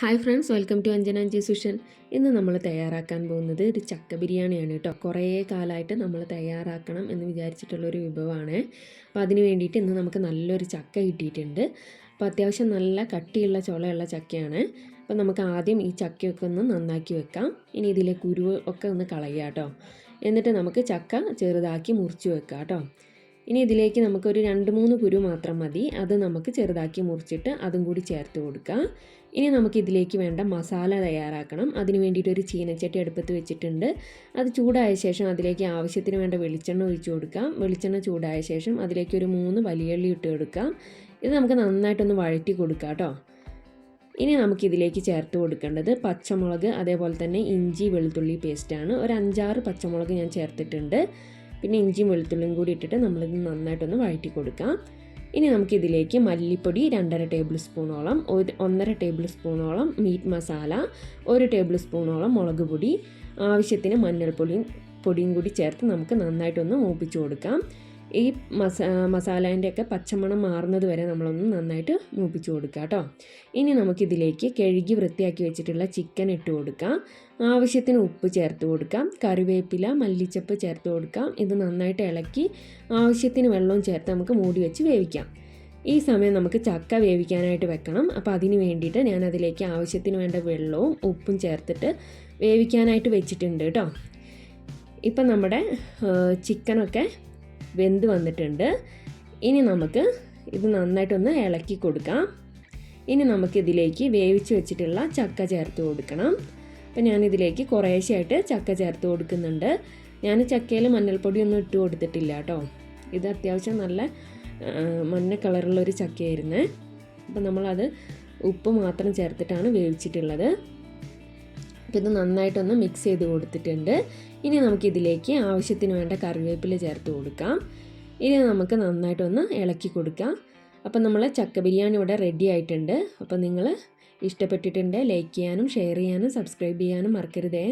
Hi friends welcome to Anjana അഞ്ചി സുഷൻ ഇന്ന് നമ്മൾ തയ്യാറാക്കാൻ പോകുന്നത് ഒരു ചക്ക ബിരിയാണിയാണ് കേട്ടോ. കുറേ കാലമായിട്ട് നമ്മൾ തയ്യാറാക്കണം എന്ന് വിചാരിച്ചിട്ടുള്ളൊരു വിഭവമാണ്. അപ്പോൾ അതിന് വേണ്ടിയിട്ട് ഇന്ന് നമുക്ക് നല്ലൊരു ചക്ക കിട്ടിയിട്ടുണ്ട്. അപ്പോൾ അത്യാവശ്യം നല്ല കട്ടിയുള്ള ചുളയുള്ള ചക്കയാണ്. അപ്പോൾ നമുക്ക് ആദ്യം ഈ ചക്കയൊക്കെ ഒന്ന് നന്നാക്കി വെക്കാം. ഇനി ഇതിലെ കുരു ഒക്കെ ഒന്ന് കളയുക കേട്ടോ. എന്നിട്ട് നമുക്ക് ചക്ക ചെറുതാക്കി മുറിച്ച് വെക്കാം കേട്ടോ. ഇനി ഇതിലേക്ക് നമുക്കൊരു രണ്ട് മൂന്ന് കുരു മാത്രം മതി. അത് നമുക്ക് ചെറുതാക്കി മുറിച്ചിട്ട് അതും കൂടി ചേർത്ത് കൊടുക്കാം. ഇനി നമുക്ക് ഇതിലേക്ക് വേണ്ട മസാല തയ്യാറാക്കണം. അതിന് വേണ്ടിയിട്ട് ഒരു ചീനച്ചട്ടി അടുപ്പത്ത് വെച്ചിട്ടുണ്ട്. അത് ചൂടായ ശേഷം അതിലേക്ക് ആവശ്യത്തിന് വേണ്ട വെളിച്ചെണ്ണ ഒഴിച്ചു കൊടുക്കാം. വെളിച്ചെണ്ണ ചൂടായ ശേഷം അതിലേക്ക് ഒരു മൂന്ന് വലിയുള്ളി ഇട്ട് കൊടുക്കാം. ഇത് നമുക്ക് നന്നായിട്ടൊന്ന് വഴറ്റി കൊടുക്കാം കേട്ടോ. ഇനി നമുക്കിതിലേക്ക് ചേർത്ത് കൊടുക്കേണ്ടത് പച്ചമുളക് അതേപോലെ തന്നെ ഇഞ്ചി വെളുത്തുള്ളി പേസ്റ്റാണ് ഒരു അഞ്ചാറ് പച്ചമുളക് ഞാൻ ചേർത്തിട്ടുണ്ട്. പിന്നെ ഇഞ്ചിയും വെളുത്തുള്ളിയും കൂടി ഇട്ടിട്ട് നമ്മളിത് നന്നായിട്ടൊന്ന് വഴറ്റി കൊടുക്കാം ഇനി നമുക്കിതിലേക്ക് മല്ലിപ്പൊടി രണ്ടര ടേബിൾ സ്പൂണോളം ഒരു ഒന്നര ടേബിൾ സ്പൂണോളം മീറ്റ് മസാല ഒരു ടേബിൾ സ്പൂണോളം മുളക് പൊടി ആവശ്യത്തിന് മഞ്ഞൾപ്പൊടിയും പൊടിയും കൂടി ചേർത്ത് നമുക്ക് നന്നായിട്ടൊന്ന് മൂപ്പിച്ച് കൊടുക്കാം. ഈ മസാ മസാലേന്റെ ഒക്കെ പച്ചമണം മാറുന്നത് വരെ നമ്മളൊന്ന് നന്നായിട്ട് മൂപ്പിച്ച് കൊടുക്കുക കേട്ടോ. ഇനി നമുക്കിതിലേക്ക് കഴുകി വൃത്തിയാക്കി വെച്ചിട്ടുള്ള ചിക്കൻ ഇട്ട് കൊടുക്കാം. ആവശ്യത്തിന് ഉപ്പ് ചേർത്ത് കൊടുക്കാം. കറിവേപ്പില മല്ലിച്ചപ്പ് ചേർത്ത് കൊടുക്കാം. ഇത് നന്നായിട്ട് ഇളക്കി ആവശ്യത്തിന് വെള്ളവും ചേർത്ത് നമുക്ക് മൂടി വെച്ച് വേവിക്കാം. ഈ സമയം നമുക്ക് ചക്ക വേവിക്കാനായിട്ട് വെക്കണം. അപ്പോൾ അതിന് വേണ്ടിയിട്ട് ഞാൻ അതിലേക്ക് ആവശ്യത്തിന് വേണ്ട വെള്ളവും ഉപ്പും ചേർത്തിട്ട് വേവിക്കാനായിട്ട് വെച്ചിട്ടുണ്ട് കേട്ടോ. ഇപ്പം നമ്മുടെ ചിക്കനൊക്കെ വെന്ത് വന്നിട്ടുണ്ട്. ഇനി നമുക്ക് ഇത് നന്നായിട്ടൊന്ന് ഇളക്കി കൊടുക്കാം. ഇനി നമുക്കിതിലേക്ക് വേവിച്ച് വെച്ചിട്ടുള്ള ചക്ക ചേർത്ത് കൊടുക്കണം. അപ്പം ഞാനിതിലേക്ക് കുറേശ്ശെയായിട്ട് ചക്ക ചേർത്ത് കൊടുക്കുന്നുണ്ട്. ഞാൻ ചക്കയിൽ മഞ്ഞൾപ്പൊടിയൊന്നും ഇട്ട് കൊടുത്തിട്ടില്ല കേട്ടോ. ഇത് അത്യാവശ്യം നല്ല മഞ്ഞ കളറുള്ളൊരു ചക്കയായിരുന്നേ. അപ്പം നമ്മളത് ഉപ്പ് മാത്രം ചേർത്തിട്ടാണ് വേവിച്ചിട്ടുള്ളത്. അപ്പോൾ ഇത് നന്നായിട്ടൊന്ന് മിക്സ് ചെയ്ത് കൊടുത്തിട്ടുണ്ട്. ഇനി നമുക്കിതിലേക്ക് ആവശ്യത്തിന് വേണ്ട കറിവേപ്പില ചേർത്ത് കൊടുക്കാം. ഇനി നമുക്ക് നന്നായിട്ടൊന്ന് ഇളക്കി കൊടുക്കാം. അപ്പോൾ നമ്മൾ ചക്ക ബിരിയാണി ഇവിടെ റെഡി ആയിട്ടുണ്ട്. അപ്പോൾ നിങ്ങൾ ഇഷ്ടപ്പെട്ടിട്ടുണ്ട് ലൈക്ക് ചെയ്യാനും ഷെയർ ചെയ്യാനും സബ്സ്ക്രൈബ് ചെയ്യാനും മറക്കരുതേ.